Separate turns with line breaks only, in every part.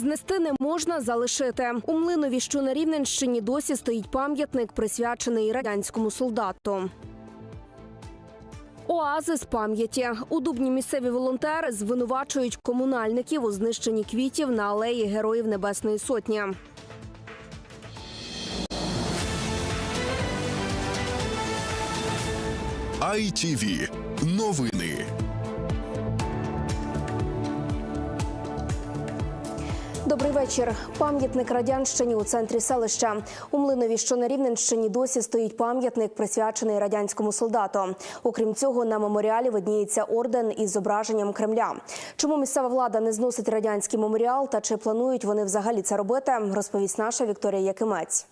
Знести не можна залишити. У Млинові, що на Рівненщині, досі стоїть пам'ятник, присвячений радянському солдату. Оазис пам'яті у Дубні місцеві волонтери звинувачують комунальників у знищенні квітів на алеї Героїв Небесної Сотні.
ITV. Новини.
Добрий вечір. Пам'ятник радянщині у центрі селища. У Млинові, що на Рівненщині, досі стоїть пам'ятник, присвячений радянському солдату. Окрім цього, на меморіалі видніється орден із зображенням Кремля. Чому місцева влада не зносить радянський меморіал та чи планують вони взагалі це робити, розповість наша Вікторія Якимець.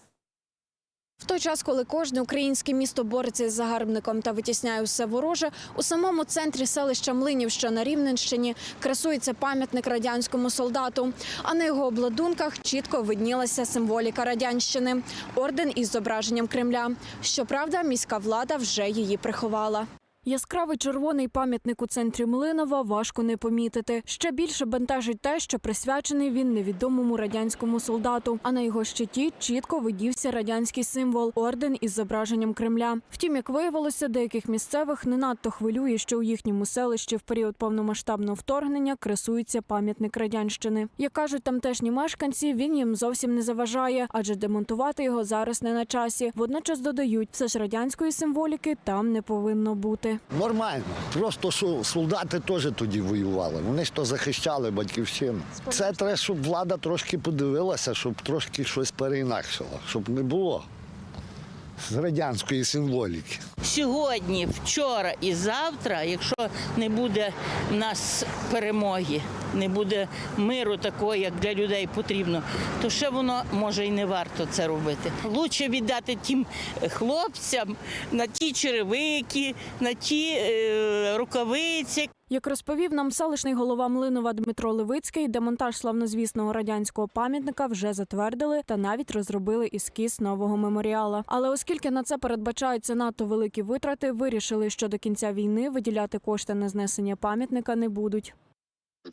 В той час, коли кожне українське місто бореться з загарбником та витісняє усе вороже, у самому центрі селища Млинів, що на Рівненщині, красується пам'ятник радянському солдату. А на його обладунках чітко виднілася символіка радянщини орден із зображенням Кремля. Щоправда, міська влада вже її приховала. Яскравий червоний пам'ятник у центрі Млинова важко не помітити. Ще більше бентежить те, що присвячений він невідомому радянському солдату. А на його щиті чітко видівся радянський символ орден із зображенням Кремля. Втім, як виявилося, деяких місцевих не надто хвилює, що у їхньому селищі в період повномасштабного вторгнення красується пам'ятник радянщини. Як кажуть тамтешні мешканці, він їм зовсім не заважає, адже демонтувати його зараз не на часі. Водночас додають, все ж радянської символіки там не повинно бути.
Нормально. Просто що солдати теж тоді воювали. Вони ж то захищали батьківщину. Це треба, щоб влада трошки подивилася, щоб трошки щось переінакшила, щоб не було з радянської символіки.
сьогодні, вчора і завтра, якщо не буде в нас перемоги, не буде миру такого, як для людей потрібно, то ще воно може і не варто це робити. Лучше віддати тим хлопцям на ті черевики, на ті е, рукавиці,
Як розповів нам селищний голова Млинова Дмитро Левицький, демонтаж славнозвісного радянського пам'ятника вже затвердили та навіть розробили ескіз нового меморіала. Але оскільки на це передбачаються надто великі витрати, вирішили, що до кінця війни виділяти кошти на знесення пам'ятника не будуть.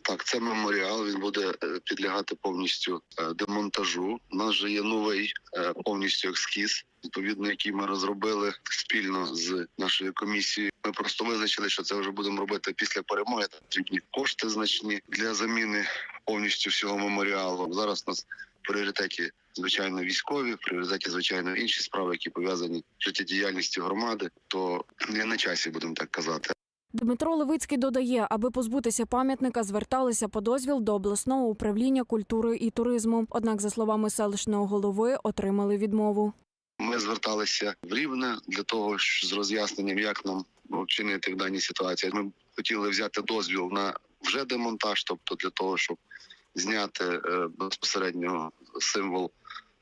Так, це меморіал. Він буде е, підлягати повністю е, демонтажу. У нас же є новий е, повністю ескіз, відповідно, який ми розробили спільно з нашою комісією. Ми просто визначили, що це вже будемо робити після перемоги. Потрібні кошти значні для заміни повністю всього меморіалу. Зараз у нас в пріоритеті. Звичайно, військові, в пріоритеті, звичайно, інші справи, які пов'язані з життєдіяльністю громади, то не на часі, будемо так казати.
Дмитро Левицький додає, аби позбутися пам'ятника, зверталися по дозвіл до обласного управління культури і туризму. Однак, за словами селищного голови, отримали відмову.
Ми зверталися в Рівне для того, ж з роз'ясненням, як нам вчинити в даній ситуації. Ми хотіли взяти дозвіл на вже демонтаж, тобто для того, щоб зняти е, безпосередньо символ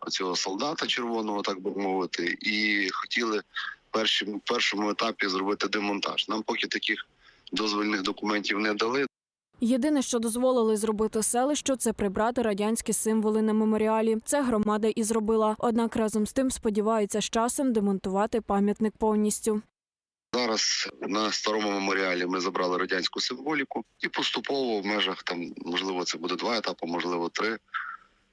цього солдата червоного, так би мовити, і хотіли першому, першому етапі зробити демонтаж. Нам поки таких дозвільних документів не дали.
Єдине, що дозволили зробити селищу, це прибрати радянські символи на меморіалі. Це громада і зробила. Однак разом з тим сподіваються з часом демонтувати пам'ятник повністю.
Зараз на старому меморіалі ми забрали радянську символіку, і поступово в межах там можливо це буде два етапи, можливо, три.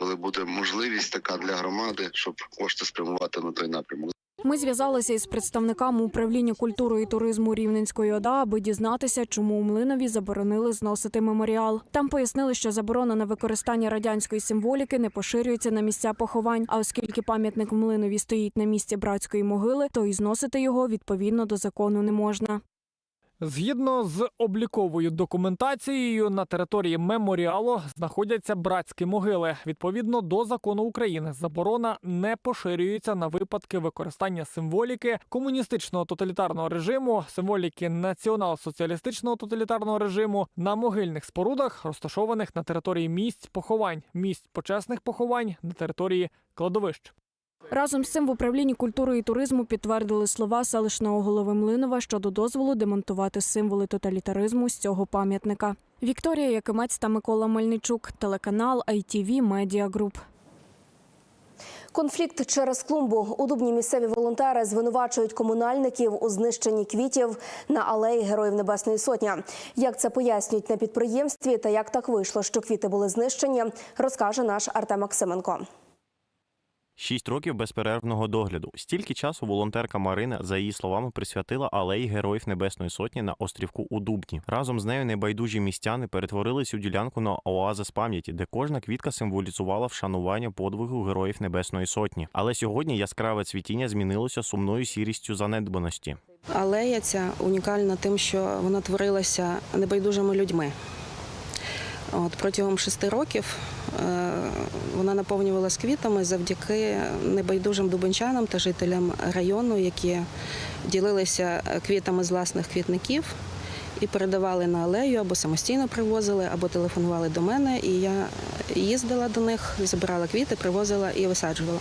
Коли буде можливість така для громади, щоб кошти спрямувати на той напрямок.
Ми зв'язалися із представниками управління культури і туризму Рівненської ОДА, аби дізнатися, чому у Млинові заборонили зносити меморіал. Там пояснили, що заборона на використання радянської символіки не поширюється на місця поховань. А оскільки пам'ятник в Млинові стоїть на місці братської могили, то і зносити його відповідно до закону не можна.
Згідно з обліковою документацією, на території меморіалу знаходяться братські могили. Відповідно до закону України, заборона не поширюється на випадки використання символіки комуністичного тоталітарного режиму, символіки націонал-соціалістичного тоталітарного режиму на могильних спорудах, розташованих на території місць поховань, місць почесних поховань на території кладовищ.
Разом з цим в управлінні культури і туризму підтвердили слова селищного голови Млинова щодо дозволу демонтувати символи тоталітаризму з цього пам'ятника. Вікторія Якимець та Микола Мельничук, телеканал ITV Media Group.
Конфлікт через клумбу. У Дубні місцеві волонтери звинувачують комунальників у знищенні квітів на алеї Героїв Небесної Сотні. Як це пояснюють на підприємстві та як так вийшло, що квіти були знищені, розкаже наш Артем Максименко.
Шість років безперервного догляду. Стільки часу волонтерка Марина, за її словами, присвятила алеї Героїв Небесної Сотні на острівку у Дубні. Разом з нею небайдужі містяни перетворили цю ділянку на оазис пам'яті, де кожна квітка символізувала вшанування подвигу Героїв Небесної Сотні. Але сьогодні яскраве цвітіння змінилося сумною сірістю занедбаності.
Алея ця унікальна тим, що вона творилася небайдужими людьми. От, протягом шести років е, вона наповнювалась квітами завдяки небайдужим дубенчанам та жителям району, які ділилися квітами з власних квітників і передавали на алею або самостійно привозили, або телефонували до мене. І я їздила до них, забирала квіти, привозила і висаджувала.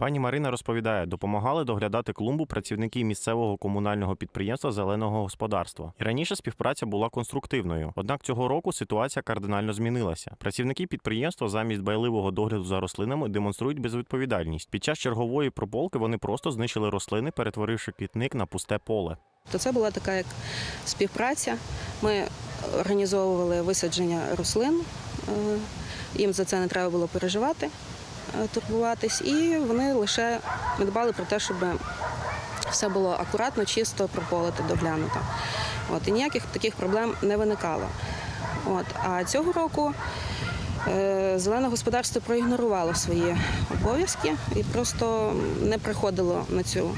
Пані Марина розповідає, допомагали доглядати клумбу працівники місцевого комунального підприємства зеленого господарства. І раніше співпраця була конструктивною. Однак цього року ситуація кардинально змінилася. Працівники підприємства замість байливого догляду за рослинами демонструють безвідповідальність. Під час чергової прополки вони просто знищили рослини, перетворивши квітник на пусте поле.
То це була така як співпраця. Ми організовували висадження рослин, е, їм за це не треба було переживати, турбуватись, і вони лише дбали про те, щоб все було акуратно, чисто, прополити, доглянуто. От, і ніяких таких проблем не виникало. От, а цього року е, зелене господарство проігнорувало свої обов'язки і просто не приходило на, цю,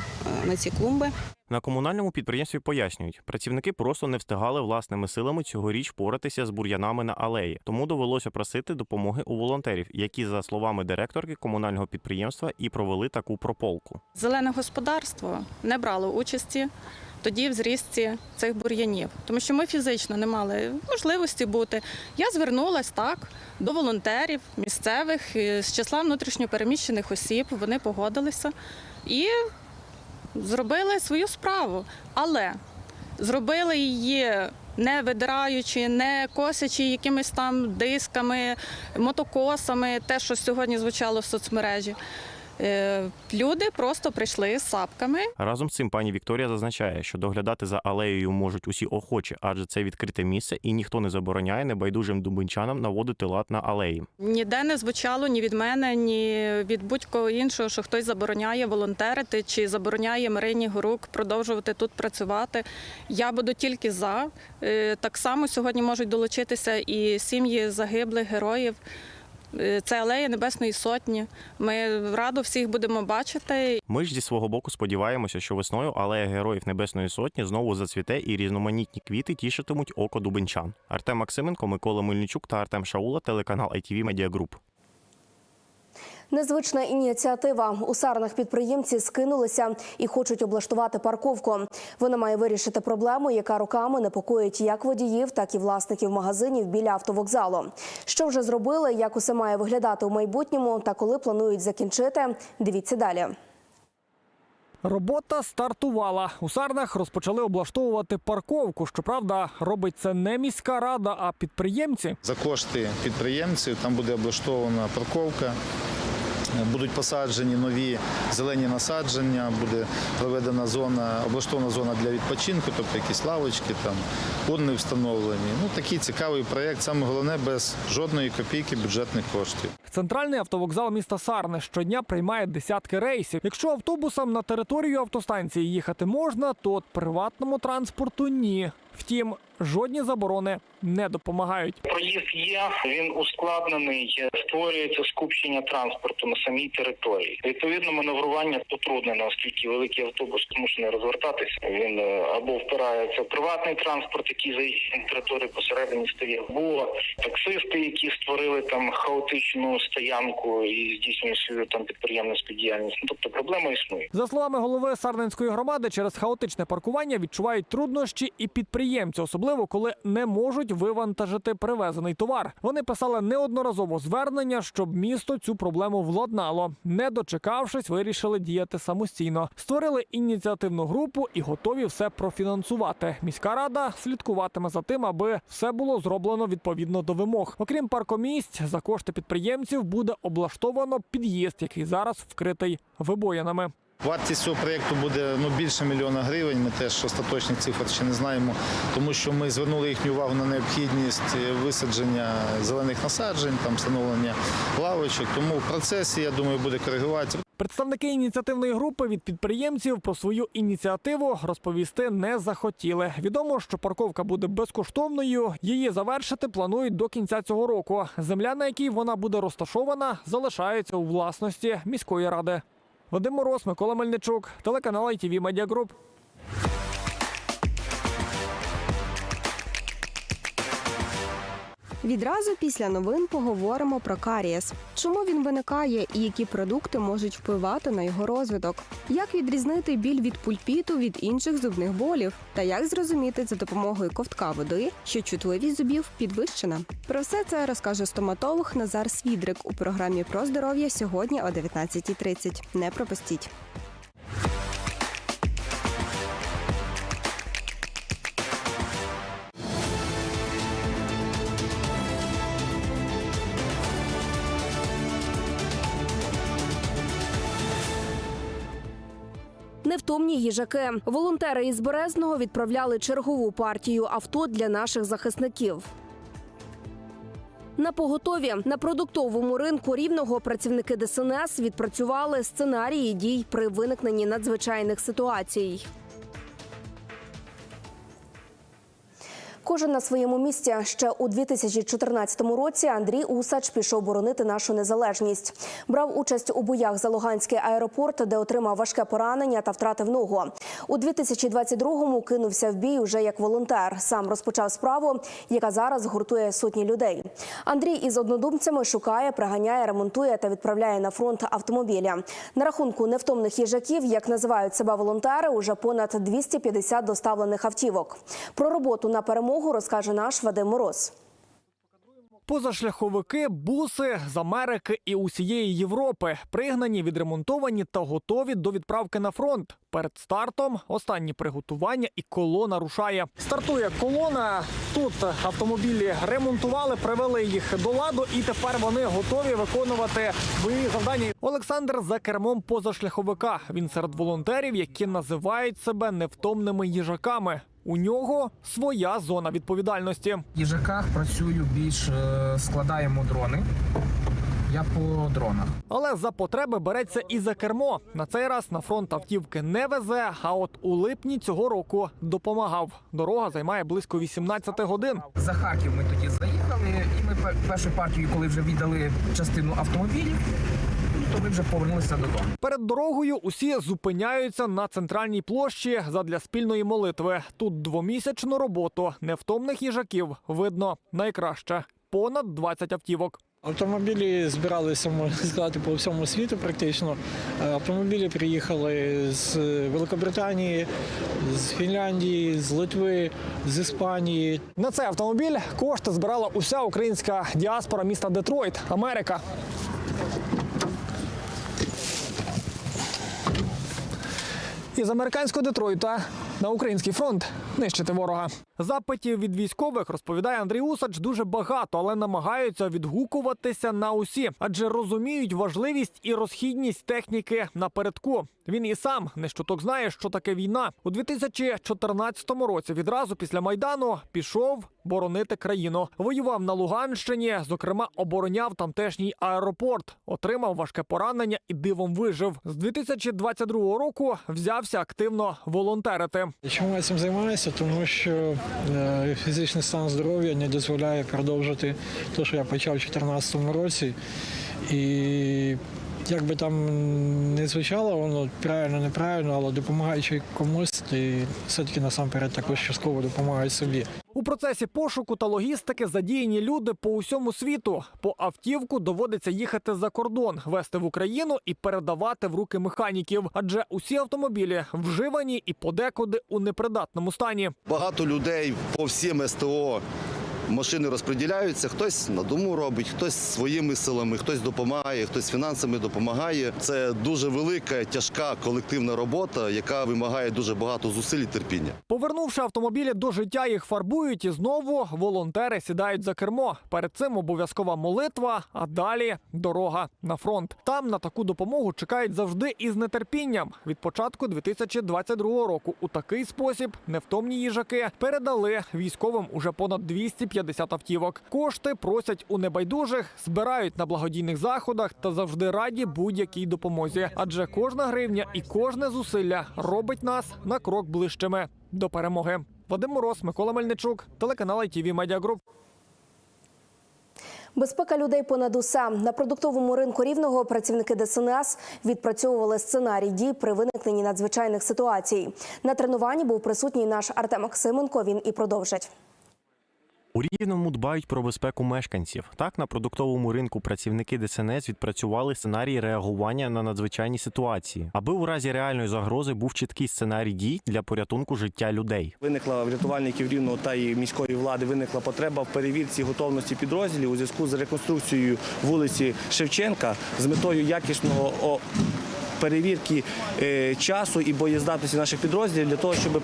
е, на ці клумби.
На комунальному підприємстві пояснюють, працівники просто не встигали власними силами цьогоріч поратися з бур'янами на алеї, тому довелося просити допомоги у волонтерів, які, за словами директорки комунального підприємства, і провели таку прополку.
Зелене господарство не брало участі тоді в зрісті цих бур'янів, тому що ми фізично не мали можливості бути. Я звернулась так до волонтерів місцевих е, з числа внутрішньопереміщених осіб. Вони погодилися і зробили свою справу, але зробили її. Не видираючи, не косячи якимись там дисками, мотокосами, те, що сьогодні звучало в соцмережі. Е, Люди просто прийшли з сапками
Разом з цим пані Вікторія зазначає, що доглядати за алеєю можуть усі охочі, адже це відкрите місце, і ніхто не забороняє небайдужим дубинчанам наводити лад на алеї.
Ніде не звучало ні від мене, ні від будь-кого іншого, що хтось забороняє волонтерити чи забороняє Марині Горук продовжувати тут працювати. Я буду тільки за. Е, Так само сьогодні можуть долучитися і сім'ї загиблих героїв. Е, Це алея Небесної Сотні. Ми радо всіх будемо бачити.
Ми ж зі свого боку сподіваємося, що весною алея Героїв Небесної Сотні знову зацвіте і різноманітні квіти тішитимуть око дубинчан. Артем Максименко, Микола Мельничук та Артем Шаула, телеканал ITV Group.
Незвична ініціатива. У Сарнах підприємці скинулися і хочуть облаштувати парковку. Вона має вирішити проблему, яка роками непокоїть як водіїв, так і власників магазинів біля автовокзалу. Що вже зробили, як усе має виглядати у майбутньому та коли планують закінчити, дивіться далі.
Робота стартувала. У Сарнах розпочали облаштовувати парковку. Щоправда, робить це не міська рада, а підприємці.
За кошти підприємців там буде облаштована парковка. Будуть посаджені нові зелені насадження, буде проведена зона, облаштована зона для відпочинку, тобто якісь лавочки, там урни встановлені. Ну такий цікавий проєкт. Саме головне без жодної копійки бюджетних коштів.
Центральний автовокзал міста Сарни щодня приймає десятки рейсів. Якщо автобусам на територію автостанції їхати можна, то приватному транспорту ні. Втім, жодні заборони не допомагають.
Проїзд є, він ускладнений, створюється скупчення транспорту на самій території. Відповідно, маневрування потруднено, оскільки великий автобус змушений розвертатися. Він е, або впирається в приватний транспорт, який заїжджає на територію посередині стає, або таксисти, які створили там хаотичну стоянку і здійснюють свою там підприємницьку діяльність. Ну, тобто проблема існує.
За словами голови Сарненської громади, через хаотичне паркування відчувають труднощі і підприємці. Підприємці, особливо коли не можуть вивантажити привезений товар. Вони писали неодноразово звернення, щоб місто цю проблему владнало. Не дочекавшись, вирішили діяти самостійно. Створили ініціативну групу і готові все профінансувати. Міська рада слідкуватиме за тим, аби все було зроблено відповідно до вимог. Окрім паркомісць, за кошти підприємців буде облаштовано під'їзд, який зараз вкритий вибоїнами.
Вартість цього проєкту буде ну, більше мільйона гривень. Ми теж остаточних цифр ще не знаємо, тому що ми звернули їхню увагу на необхідність е, висадження зелених насаджень, там встановлення лавочок. Тому в процесі, я думаю, буде коригуватися.
Представники ініціативної групи від підприємців про свою ініціативу розповісти не захотіли. Відомо, що парковка буде безкоштовною. Її завершити планують до кінця цього року. Земля, на якій вона буде розташована, залишається у власності міської ради. Вадим Мороз, Микола Мельничук, телеканал ITV Media Group.
Відразу після новин поговоримо про карієс. Чому він виникає і які продукти можуть впливати на його розвиток? Як відрізнити біль від пульпіту від інших зубних болів? Та як зрозуміти за допомогою ковтка води, що чутливість зубів підвищена? Про все це розкаже стоматолог Назар Свідрик у програмі про здоров'я сьогодні о 19.30. Не пропустіть.
Невтомні їжаки. Волонтери із Березного відправляли чергову партію авто для наших захисників. На поготові на продуктовому ринку рівного працівники ДСНС відпрацювали сценарії дій при виникненні надзвичайних ситуацій. Кожен на своєму місці ще у 2014 році Андрій Усач пішов боронити нашу незалежність. Брав участь у боях за Луганський аеропорт, де отримав важке поранення та втратив ногу. У 2022-му кинувся в бій уже як волонтер. Сам розпочав справу, яка зараз гуртує сотні людей. Андрій із однодумцями шукає, приганяє, ремонтує та відправляє на фронт автомобілі. На рахунку невтомних їжаків, як називають себе волонтери, уже понад 250 доставлених автівок. Про роботу на перемогу розкаже наш Вадим Мороз.
Позашляховики, буси з Америки і усієї Європи пригнані, відремонтовані та готові до відправки на фронт. Перед стартом останні приготування і колона рушає. Стартує колона. Тут автомобілі ремонтували, привели їх до ладу, і тепер вони готові виконувати бойові завдання. Олександр за кермом позашляховика. Він серед волонтерів, які називають себе невтомними їжаками. У нього своя зона відповідальності.
В їжаках працюю більш е, складаємо дрони. Я по дронах.
Але за потреби береться і за кермо. На цей раз на фронт автівки не везе. А от у липні цього року допомагав. Дорога займає близько 18 годин.
За Харків ми тоді заїхали, і ми першу партію, коли вже віддали частину автомобілів, ну, то ми вже повернулися додому.
Перед дорогою усі зупиняються на центральній площі задля спільної молитви. Тут двомісячну роботу невтомних їжаків видно найкраще понад 20 автівок.
Автомобілі збиралися, можна сказати, по всьому світу практично. Е, Автомобілі приїхали з Великобританії, з Фінляндії, з Литви, з Іспанії.
На цей автомобіль кошти збирала уся українська діаспора міста Детройт, Америка. Із американського Детройта на український фронт нищити ворога. Запитів від військових розповідає Андрій Усач дуже багато, але намагаються відгукуватися на усі, адже розуміють важливість і розхідність техніки напередку. Він і сам не щоток знає, що таке війна. У 2014 році відразу після майдану пішов боронити країну. Воював на Луганщині, зокрема, обороняв тамтешній аеропорт, отримав важке поранення і дивом вижив. З 2022 року взявся активно волонтерити.
Чому я цим займаюся? Тому що е, фізичний стан здоров'я не дозволяє продовжити те, що я почав у 2014 році. І як би там не звучало, воно правильно, неправильно, але допомагаючи комусь, ти все-таки насамперед також частково допомагаєш собі.
У процесі пошуку та логістики задіяні люди по усьому світу. По автівку доводиться їхати за кордон, вести в Україну і передавати в руки механіків. Адже усі автомобілі вживані і подекуди у непридатному стані.
Багато людей по всім СТО машини розподіляються. Хтось на дому робить, хтось своїми силами, хтось допомагає, хтось фінансами допомагає. Це дуже велика, тяжка колективна робота, яка вимагає дуже багато зусиль і терпіння.
Повернувши автомобілі до життя, їх фарбують і знову волонтери сідають за кермо. Перед цим обов'язкова молитва, а далі дорога на фронт. Там на таку допомогу чекають завжди із нетерпінням. Від початку 2022 року у такий спосіб невтомні їжаки передали військовим уже понад 250 автівок. Кошти просять у небайдужих, збирають на благодійних заходах та завжди раді будь-якій допомозі. Адже кожна гривня і кожне зусилля робить нас на крок ближчими до перемоги. Вадим Мороз, Микола Мельничук, телеканал ITV Media Group.
Безпека людей понад усе на продуктовому ринку рівного працівники ДСНС відпрацьовували сценарій дій при виникненні надзвичайних ситуацій. На тренуванні був присутній наш Артем Максименко. Він і продовжить.
У Рівному дбають про безпеку мешканців. Так, на продуктовому ринку працівники ДСНС відпрацювали сценарій реагування на надзвичайні ситуації, аби у разі реальної загрози був чіткий сценарій дій для порятунку життя людей.
Виникла в рятувальників рівного та і міської влади виникла потреба в перевірці готовності підрозділів у зв'язку з реконструкцією вулиці Шевченка з метою якісного перевірки е, часу і боєздатності наших підрозділів для того, щоб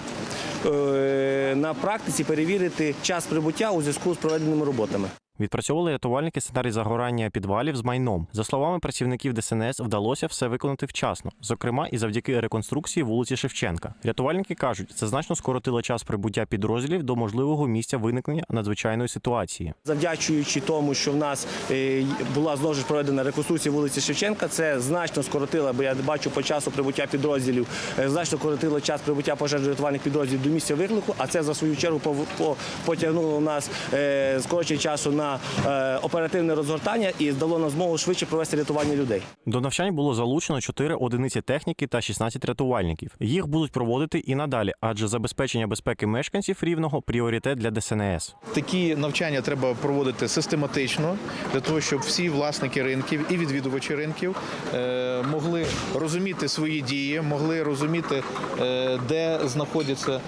на практиці перевірити час прибуття у зв'язку з проведеними роботами.
Відпрацьовували рятувальники сценарій загорання підвалів з майном. За словами працівників ДСНС, вдалося все виконати вчасно, зокрема і завдяки реконструкції вулиці Шевченка. Рятувальники кажуть, це значно скоротило час прибуття підрозділів до можливого місця виникнення надзвичайної ситуації.
Завдячуючи тому, що в нас е, була знову ж проведена реконструкція вулиці Шевченка, це значно скоротило, бо я бачу по часу прибуття підрозділів, е, значно скоротило час прибуття пожежно-рятувальних підрозділів до місця виклику, а це за свою чергу потягнуло нас е, скорочення часу на е, оперативне розгортання і дало нам змогу швидше провести рятування людей.
До навчань було залучено 4 одиниці техніки та 16 рятувальників. Їх будуть проводити і надалі, адже забезпечення безпеки мешканців рівного пріоритет для ДСНС.
Такі навчання треба проводити систематично для того, щоб всі власники ринків і відвідувачі ринків е, могли розуміти свої дії, могли розуміти, е, де знаходяться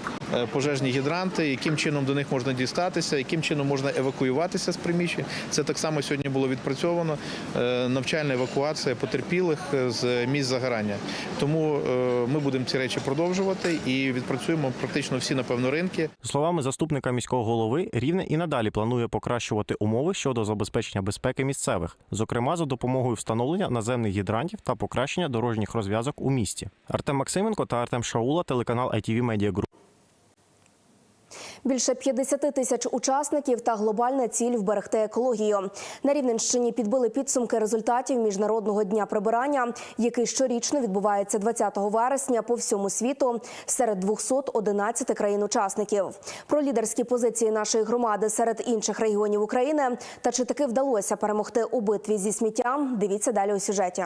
пожежні гідранти, яким чином до них можна дістатися, яким чином можна евакуюватися з приміщень. Це так само сьогодні було відпрацьовано. е, Навчальна евакуація потерпілих е, з місць загорання. Тому е, ми будемо ці речі продовжувати і відпрацюємо практично всі напевно ринки.
Словами заступника міського голови, рівне і надалі планує покращувати умови щодо забезпечення безпеки місцевих, зокрема за допомогою встановлення наземних гідрантів та покращення дорожніх розв'язок у місті. Артем Максименко та Артем Шаула, телеканал ITV Media Group.
Більше 50 тисяч учасників та глобальна ціль вберегти екологію. На Рівненщині підбили підсумки результатів міжнародного дня прибирання, який щорічно відбувається 20 вересня по всьому світу серед 211 країн-учасників. Про лідерські позиції нашої громади серед інших регіонів України та чи таки вдалося перемогти у битві зі сміттям? Дивіться далі у сюжеті.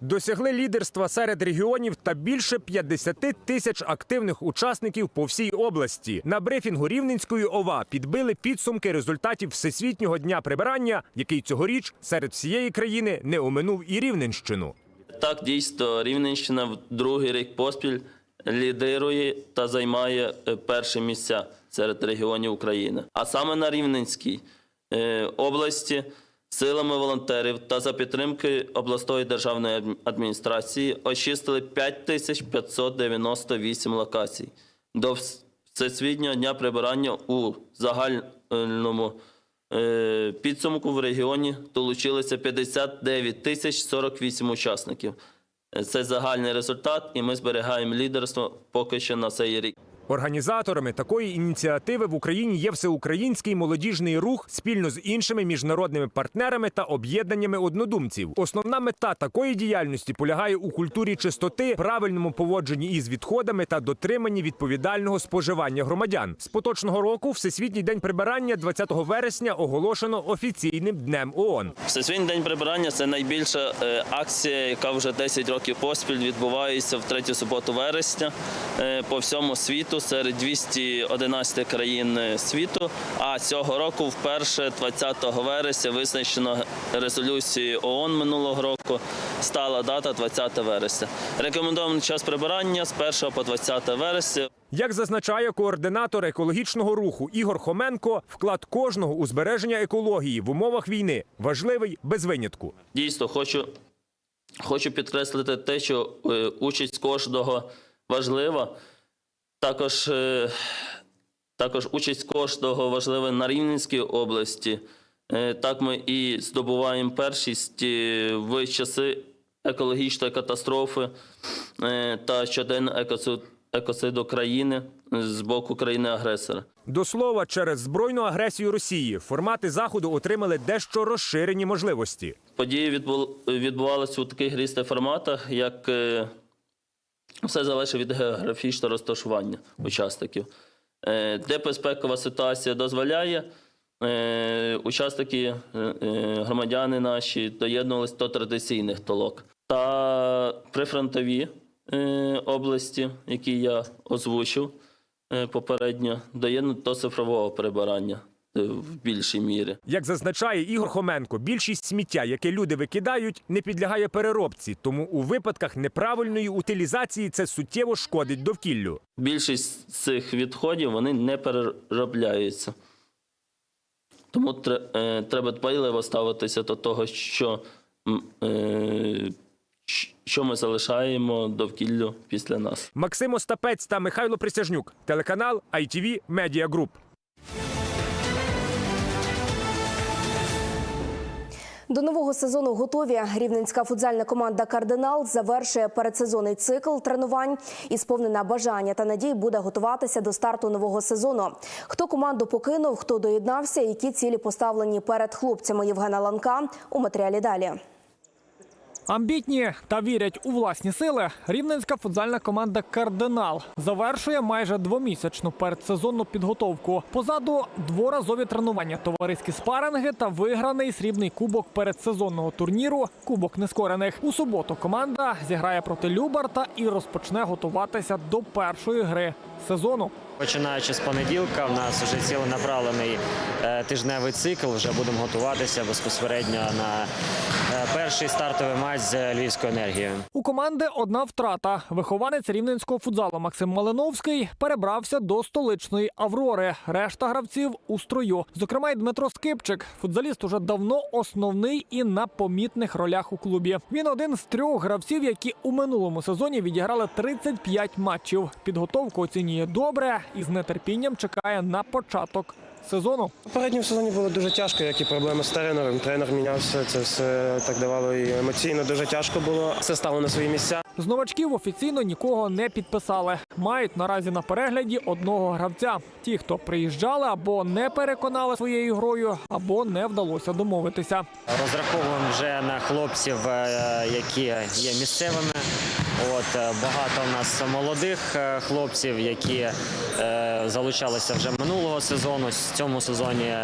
Досягли лідерства серед регіонів та більше 50 тисяч активних учасників по всій області. На брифінгу Рівненської ОВА підбили підсумки результатів Всесвітнього дня прибирання, який цьогоріч серед всієї країни не оминув і Рівненщину.
Так, дійсно, Рівненщина в другий рік поспіль лідирує та займає е, перші місця серед регіонів України. А саме на Рівненській е, області силами волонтерів та за підтримки обласної державної адміністрації очистили 5598 локацій. До Всесвітнього дня прибирання у загальному е, підсумку в регіоні долучилися 59 тисяч 48 учасників. Це загальний результат, і ми зберігаємо лідерство поки що на цей рік.
Організаторами такої ініціативи в Україні є всеукраїнський молодіжний рух спільно з іншими міжнародними партнерами та об'єднаннями однодумців. Основна мета такої діяльності полягає у культурі чистоти, правильному поводженні із відходами та дотриманні відповідального споживання громадян. З поточного року Всесвітній день прибирання 20 вересня оголошено офіційним днем ООН.
Всесвітній день прибирання це найбільша е, акція, яка вже 10 років поспіль відбувається в третю суботу вересня е, по всьому світу світу серед 211 країн світу. А цього року, вперше, 20 вересня, визначено резолюцією ООН минулого року. Стала дата 20 вересня. Рекомендований час прибирання з 1 по 20 вересня.
Як зазначає координатор екологічного руху Ігор Хоменко, вклад кожного у збереження екології в умовах війни важливий без винятку.
Дійсно, хочу, хочу підкреслити те, що е, участь кожного важлива. Також, е, також участь кожного важлива на Рівненській області. Е, так ми і здобуваємо першість е, в часи екологічної катастрофи та щоденного екоцид- екоциду країни з боку країни-агресора.
До слова, через збройну агресію Росії формати заходу отримали дещо розширені можливості.
Події відбу- відбувалися у таких різних форматах, як все залежить від географічного розташування учасників. Е, Де безпекова ситуація дозволяє, е, учасники, е, громадяни наші доєднувалися до традиційних толок. Та прифронтові області, які я озвучив попередньо, доєднують до цифрового прибирання в більшій мірі.
Як зазначає Ігор Хоменко, більшість сміття, яке люди викидають, не підлягає переробці, тому у випадках неправильної утилізації це суттєво шкодить довкіллю.
Більшість цих відходів вони не переробляються. Тому е, треба дбайливо ставитися до того, що, е, що ми залишаємо довкіллю після нас.
Максим Остапець та Михайло Присяжнюк, телеканал ITV Media Group.
До нового сезону готові. Рівненська футзальна команда Кардинал завершує передсезонний цикл тренувань і сповнена бажання та надій буде готуватися до старту нового сезону. Хто команду покинув, хто доєднався, які цілі поставлені перед хлопцями Євгена Ланка у матеріалі далі.
Амбітні та вірять у власні сили. Рівненська футзальна команда Кардинал завершує майже двомісячну передсезонну підготовку. Позаду дворазові тренування, товариські спаринги та виграний срібний кубок передсезонного турніру Кубок нескорених. У суботу команда зіграє проти Любарта і розпочне готуватися до першої гри сезону.
Починаючи з понеділка, в нас вже ціленаправлений е, тижневий цикл. Вже будемо готуватися безпосередньо на е, перший стартовий матч з Львівською енергією.
У команди одна втрата. Вихованець рівненського футзалу Максим Малиновський перебрався до столичної Аврори. Решта гравців у строю. Зокрема, й Дмитро Скипчик. Футзаліст уже давно основний і на помітних ролях у клубі. Він один з трьох гравців, які у минулому сезоні відіграли 35 матчів. Підготовку оцінює добре і з нетерпінням чекає на початок сезону.
У попередньому сезоні було дуже тяжко, як і проблеми з тренером. Тренер мінявся, це все так давало і емоційно дуже тяжко було. Все стало на свої місця.
З новачків офіційно нікого не підписали. Мають наразі на перегляді одного гравця. Ті, хто приїжджали або не переконали своєю грою, або не вдалося домовитися.
Розраховуємо вже на хлопців, е, які є місцевими. От е, багато у нас молодих е, хлопців, які е, залучалися вже минулого сезону. В цьому сезоні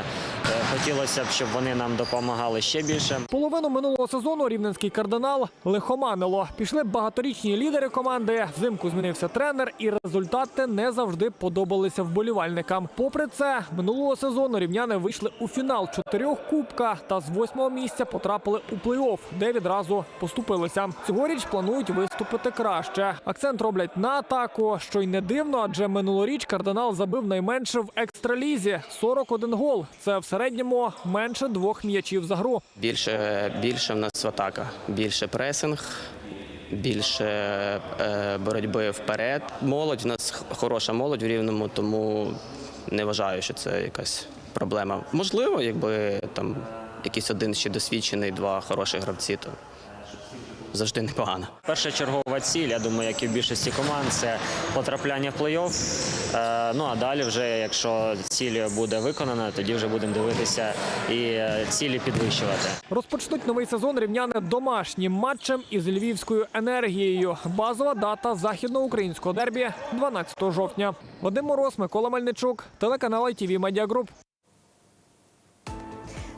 хотілося б, щоб вони нам допомагали ще більше.
Половину минулого сезону рівненський кардинал лихоманило. Пішли багаторічні лідери команди. Взимку змінився тренер, і результати не завжди подобалися вболівальникам. Попри це, минулого сезону рівняни вийшли у фінал чотирьох кубка та з восьмого місця потрапили у плей-офф, де відразу поступилися. Цьогоріч планують виступити краще. Акцент роблять на атаку, що й не дивно, адже минулоріч кардинал забив найменше в екстралізі 41 гол. Це в середньому менше двох м'ячів за гру.
Більше, більше в нас атака, більше пресинг, більше е, боротьби вперед. Молодь в нас хороша молодь в рівному, тому не вважаю, що це якась проблема. Можливо, якби там якийсь один ще досвідчений, два хороші гравці, то завжди непогано.
Перша чергова ціль, я думаю, як і в більшості команд, це потрапляння в плей-офф. Е, Ну а далі, вже якщо ціль буде виконана, тоді вже будемо дивитися і е, цілі підвищувати.
Розпочнуть новий сезон рівняни домашнім матчем із львівською енергією. Базова дата західноукраїнського дербі 12 жовтня. Вадим Мороз, Микола Мельничук, телеканал ITV Media Group.